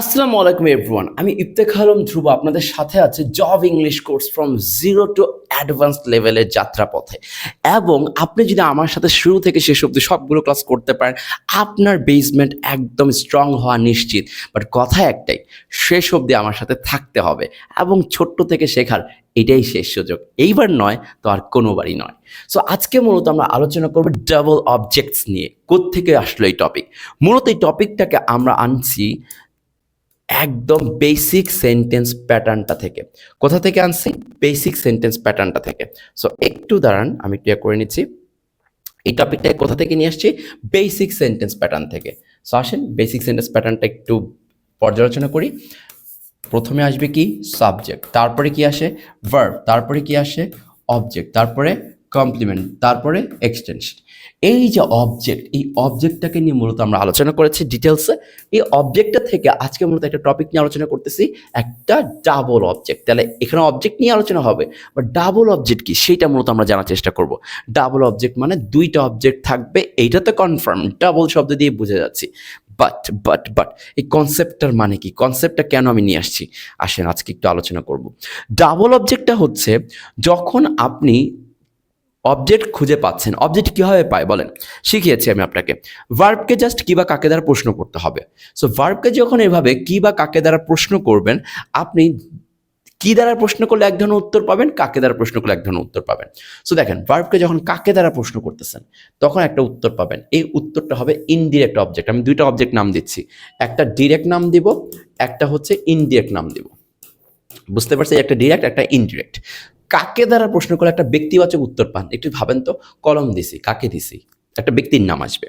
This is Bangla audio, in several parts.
আসসালামু আলাইকুম এভরিওয়ান আমি ইফতেখার আলম ধ্রুব, আপনাদের সাথে আছে job English course from zero to advance লেভেলের যাত্রাপথে। এবং আপনি যদি আমার সাথে শুরু থেকে শেষ অবধি সবগুলো ক্লাস করতে পারেন, আপনার বেসমেন্ট একদম স্ট্রং হওয়া নিশ্চিত। বাট কথা একটাই, শেষ অবধি আমার সাথে থাকতে হবে এবং ছোট্ট থেকে শেখার এটাই শেষ সুযোগ। এইবার নয় তো আর কোনোবারই নয়। সো আজকে মূলত আমরা আলোচনা করব ডাবল অবজেক্টস নিয়ে। কোত্থেকে আসলো এই টপিক মূলত এই টপিকটাকে আমরা আনছি একদম বেসিক সেন্টেন্স প্যাটার্নটা থেকে। কোথা থেকে আনছি? বেসিক সেন্টেন্স প্যাটার্নটা থেকে। সো একটু দাঁড়ান, আমি ক্লিয়ার করে নিচ্ছি। এই টপিকটা কোথা থেকে নিয়ে আসছি? বেসিক সেন্টেন্স প্যাটার্ন থেকে। সো আসেন বেসিক সেন্টেন্স প্যাটার্নটা একটু পর্যালোচনা করি। প্রথমে আসবে কি? সাবজেক্ট তারপরে কি আসে? ভার্ব তারপরে কি আসে? অবজেক্ট তারপরে কমপ্লিমেন্ট তারপরে এক্সটেনশন এই যে অবজেক্ট এই অবজেক্টটাকে নিয়ে মূলত আমরা আলোচনা করেছি ডিটেলসে এই অবজেক্টটা থেকে আজকে মূলত একটা টপিক নিয়ে আলোচনা করতেছি, একটা ডাবল অবজেক্ট তাহলে এখানে অবজেক্ট নিয়ে আলোচনা হবে বা ডাবল অবজেক্ট কি? সেটা মূলত আমরা জানার চেষ্টা করব। ডাবল অবজেক্ট মানে দুইটা অবজেক্ট থাকবে এইটা তো কনফার্ম ডাবল শব্দ দিয়ে বুঝে যাচ্ছি। বাট বাট বাট এই কনসেপ্টটার মানে কি? কনসেপ্টটা কেন আমি নিয়ে আসছি? আসেন আজকে একটু আলোচনা করব। ডাবল অবজেক্টটা হচ্ছে, যখন আপনি অবজেক্ট খুঁজে পাচ্ছেন। অবজেক্ট কীভাবে পায় বলেন? শিখিয়েছি আমি আপনাকে। ভার্বকে জাস্ট কী বা কাকে দ্বারা প্রশ্ন করতে হবে? সো ভার্বকে যখন এভাবে কী বা কাকে দ্বারা প্রশ্ন করবেন, আপনি কি দ্বারা প্রশ্ন করলে এক ধরনের উত্তর পাবেন, কাকে দ্বারা প্রশ্ন করলে এক ধরনের উত্তর পাবেন। সো দেখেন ভার্বকে যখন কাকে দ্বারা প্রশ্ন করতেছেন, তখন একটা উত্তর পাবেন। এই উত্তরটা হবে ইনডিরেক্ট অবজেক্ট আমি দুইটা অবজেক্ট নাম দিচ্ছি। একটা ডিরেক্ট নাম দিব, একটা হচ্ছে ইনডিরেক্ট নাম দিব। বুঝতে পারছি একটা ডিরেক্ট একটা ইনডিরেক্ট কাকে দ্বারা প্রশ্ন করলে একটা ব্যক্তিবাচক উত্তর পান? একটু ভাবেন তো। কলম দিছি, কাকে দিছি? একটা ব্যক্তির নাম আসবে।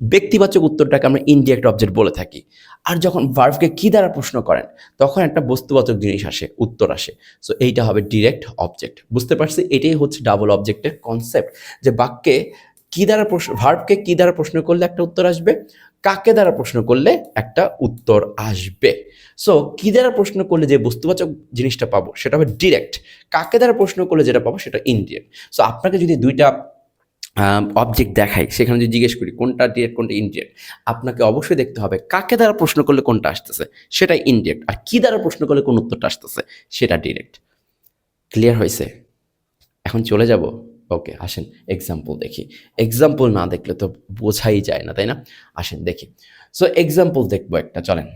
ব্যক্তিবাচক উত্তরটাকে আমরা ইনডিরেক্ট অবজেক্ট বলে থাকি। আর যখন ভার্ভকে কি দ্বারা প্রশ্ন করেন, তখন একটা বস্তুবাচক জিনিস আসে, উত্তর আসে। সো এইটা হবে ডিরেক্ট অবজেক্ট বুঝতে পারছি? এটাই হচ্ছে ডাবল অবজেক্টের কনসেপ্ট যে বাক্যে কি দ্বারা প্রশ্ন ভার্ভকে কি দ্বারা প্রশ্ন করলে একটা উত্তর আসবে? কাকে দ্বারা প্রশ্ন করলে একটা উত্তর আসবে? সো কী দ্বারা প্রশ্ন করলে যে বস্তুবাচক জিনিসটা পাবো, সেটা হবে ডিরেক্ট কাকে দ্বারা প্রশ্ন করলে যেটা পাবো, সেটা ইনডিরেক্ট সো আপনাকে যদি দুইটা অবজেক্ট দেখাই, সেখানে যদি জিজ্ঞেস করি, কোনটা ডিরেক্ট কোনটা ইনডিরেক্ট আপনাকে অবশ্যই দেখতে হবে কাকে দ্বারা প্রশ্ন করলে কোনটা আসতেছে, সেটা ইনডিরেক্ট আর কী দ্বারা প্রশ্ন করলে কোন উত্তরটা আসতেছে, সেটা ডিরেক্ট ক্লিয়ার হয়েছে? এখন চলে যাব। ওকে, আসেন এক্সাম্পল দেখি। এক্সাম্পল না দেখলে তো বোঝাই যায় না, তাই না? আসেন, দেখি। সো এক্সাম্পল দেখব একটা, চলেন।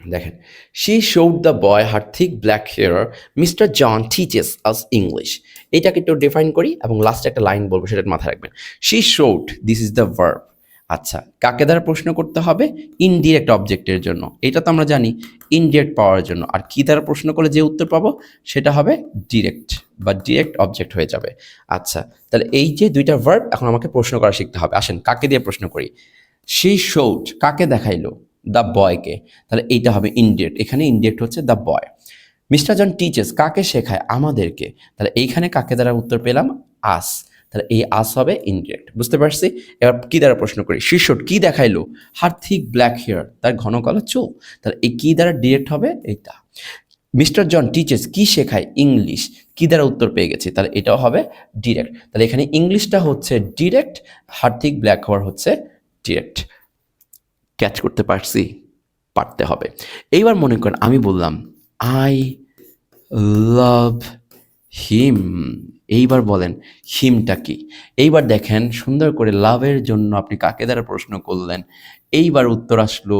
দেখেন she showed the boy her thick black hair mister John teaches us English এটাকে একটু ডিফাইন করি এবং লাস্টে একটা লাইন বলব, সেটা মাথায় রাখবেন। She showed this is the verb আচ্ছা কাকে দ্বারা প্রশ্ন করতে হবে? ইনডিরেক্ট অবজেক্টের জন্য। এটা তো আমরা জানি ইনডিরেক্ট পাওয়ার জন্য। আর কি দ্বারা প্রশ্ন করলে যে উত্তর পাবো? সেটা হবে ডিরেক্ট বা ডিরেক্ট অবজেক্ট হয়ে যাবে। আচ্ছা তাহলে এই যে দুইটা ভার্ব এখন আমাকে প্রশ্ন করা শিখতে হবে। আসেন, কাকে দিয়ে প্রশ্ন করি? সেই শোড কাকে দেখাইলো? দ্য বয়কে তাহলে এইটা হবে ইনডিরেক্ট এখানে ইনডিরেক্ট হচ্ছে the boy mister John teachers কাকে শেখায়? আমাদেরকে। তাহলে এইখানে কাকে দ্বারা উত্তর পেলাম? আস তাহলে এই আস হবে ইনডিরেক্ট বুঝতে পারছি? এবার কি দ্বারা প্রশ্ন করি? শিশুট কি দেখাইলো? হার থিক ব্ল্যাক হেয়ার, তার ঘন কালো চুল। তাহলে এই কি দ্বারা ডিরেক্ট হবে? এইটা। মিস্টার জন টিচার্স কি শেখায় ইংলিশ? কি দ্বারা উত্তর পেয়ে গেছি? তাহলে এটাও হবে ডিরেক্ট তাহলে এখানে ইংলিশটা হচ্ছে ডিরেক্ট হার্থিক ব্ল্যাক হওয়ার হচ্ছে ডিরেক্ট ক্যাচ করতে পারছি, পারতে হবে। এইবার মনে করেন, আমি বললাম আই লাভ হিম এইবার বলেন, হিমটা কি? এইবার দেখেন, সুন্দর করে লাভের জন্য আপনি কাকে দ্বারা প্রশ্ন করলেন? এইবার উত্তর আসলো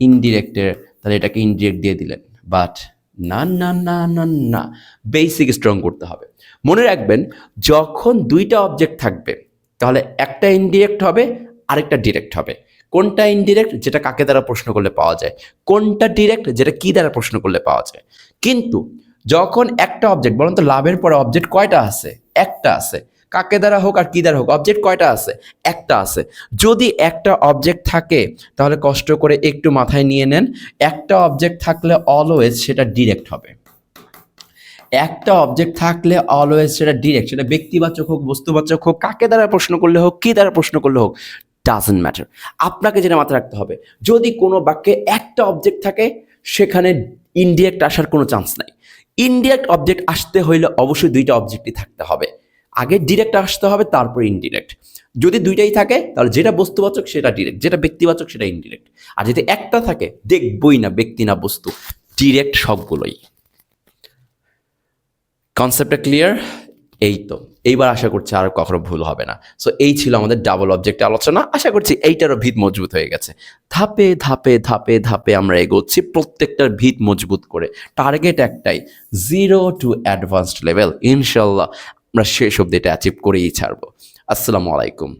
ইনডিরেক্টের তাহলে এটাকে ইনডিরেক্ট দিয়ে দিলেন। বাট না না না না না বেসিক স্ট্রং করতে হবে। মনে রাখবেন, যখন দুইটা অবজেক্ট থাকবে, তাহলে একটা ইনডিরেক্ট হবে, আরেকটা ডিরেক্ট হবে। কোনটা ইনডিরেক্ট যেটা কাকে দ্বারা প্রশ্ন করলে পাওয়া যায়। কোনটা ডিরেক্ট যেটা কি দ্বারা প্রশ্ন করলে পাওয়া যায়। কিন্তু যখন একটা অবজেক্ট বলুন তো লাভের পরে অবজেক্ট কয়টা আছে? একটা আছে। কাকে দ্বারা হোক আর কি দ্বারা হোক অবজেক্ট কয়টা আছে? একটা আছে। যদি একটা অবজেক্ট থাকে, তাহলে কষ্ট করে একটু মাথায় নিয়ে নেন। একটা অবজেক্ট থাকলে অলওয়েজ সেটা ডিরেক্ট হবে। একটা অবজেক্ট থাকলে অলওয়েজ সেটা ডিরেক্ট সেটা ব্যক্তিবাচক হোক, বস্তুবাচক হোক, কাকে দ্বারা প্রশ্ন করলে হোক, কি দ্বারা প্রশ্ন করলে হোক ডাজেন্ট ম্যাটার আপনাকে যেটা মাথায় রাখতে হবে, যদি কোনো বাক্যে একটা অবজেক্ট থাকে, সেখানে ইনডিরেক্ট আসার কোনো চান্স নাই। ইনডিরেক্ট অবজেক্ট আসতে হইলে অবশ্যই দুইটা অবজেক্টই থাকতে হবে। আগে ডিরেক্ট আসতে হবে, তারপর ইনডিরেক্ট যদি দুইটাই থাকে, তাহলে যেটা বস্তুবাচক সেটা ডিরেক্ট যেটা ব্যক্তিবাচক সেটা ইনডিরেক্ট আর যদি একটা থাকে, দেখবই না ব্যক্তি না বস্তু ডিরেক্ট সবগুলোই। কনসেপ্টটা ক্লিয়ার এই তো, এইবার আশা করছি আর কখনো ভুল হবে না। সো এই ছিল আমাদের ডাবল অবজেক্ট আলোচনা। আশা করছি এইটারও ভিত মজবুত হয়ে গেছে। ধাপে ধাপে ধাপে ধাপে আমরা এগোচ্ছি প্রত্যেকটার ভিত মজবুত করে। টার্গেট একটাই জিরো টু অ্যাডভান্সড লেভেল ইনশাল্লাহ আমরা শেষ অব্দি অ্যাচিভ করেই ছাড়বো। আসসালামু আলাইকুম।